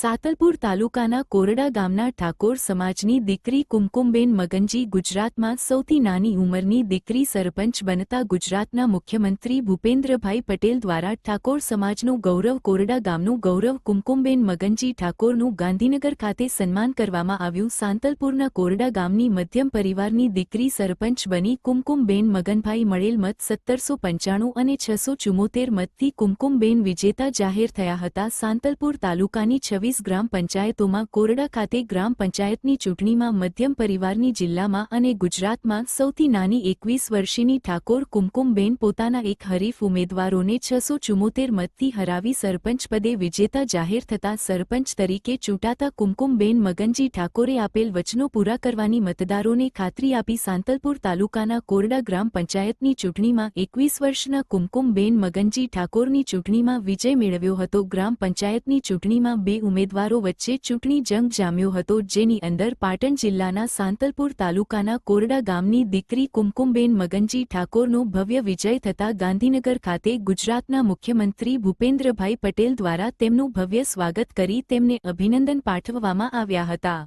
સાતલપુર તાલુકાના કોરડા ગામના ઠાકોર સમાજની દીકરી કુમકુમબેન મગનજી ગુજરાતમાં સૌથી નાની ઉંમરની દીકરી સરપંચ બનતા ગુજરાતના મુખ્યમંત્રી ભૂપેન્દ્રભાઈ પટેલ દ્વારા ઠાકોર સમાજનું ગૌરવ કોરડા ગામનું ગૌરવ કુમકુમબેન મગનજી ઠાકોરનું ગાંધીનગર ખાતે સન્માન કરવામાં આવ્યું. સાંતલપુરના કોરડા ગામની મધ્યમ પરિવારની દીકરી સરપંચ બની કુમકુમબેન મગનભાઈ મળેલ મત સત્તરસો પંચાણું અને છસો ચુમ્મોતેર મતથી કુમકુમબેન વિજેતા જાહેર થયા હતા. સાંતલપુર તાલુકાની છવ્વીસ ગ્રામ પંચાયતોમાં કોરડા ખાતે ગ્રામ પંચાયતની ચૂંટણીમાં મધ્યમ પરિવારની જિલ્લામાં અને ગુજરાતમાં સૌથી નાની એકવીસ વર્ષીની ઠાકોર કુમકુમબેન પોતાના એક હરીફ ઉમેદવારોને છસો ચુમ્મોતેર મતથી હરાવી સરપંચ પદે વિજેતા જાહેર થતા સરપંચ તરીકે ચૂંટાતા કુમકુમબેન મગનજી ઠાકોરે આપેલ વચનો પૂરા કરવાની મતદારોને ખાતરી આપી સાંતલપુર તાલુકાના કોરડા ગ્રામ પંચાયતની ચૂંટણીમાં એકવીસ વર્ષના કુમકુમબેન મગનજી ઠાકોરની ચૂંટણીમાં વિજય મેળવ્યો હતો. ગ્રામ પંચાયતની ચૂંટણીમાં બે ઉમેદવારો વચ્ચે ચૂંટણી જંગ જામ્યો હતો, જેની અંદર પાટણ જિલ્લાના સાંતલપુર તાલુકાના કોરડા ગામની દીકરી કુમકુમબેન મગનજી ઠાકોરનો ભવ્ય વિજય થતા ગાંધીનગર ખાતે ગુજરાતના મુખ્યમંત્રી ભૂપેન્દ્રભાઈ પટેલ દ્વારા તેમનું ભવ્ય સ્વાગત કરી તેમને અભિનંદન પાઠવવામાં આવ્યા હતા.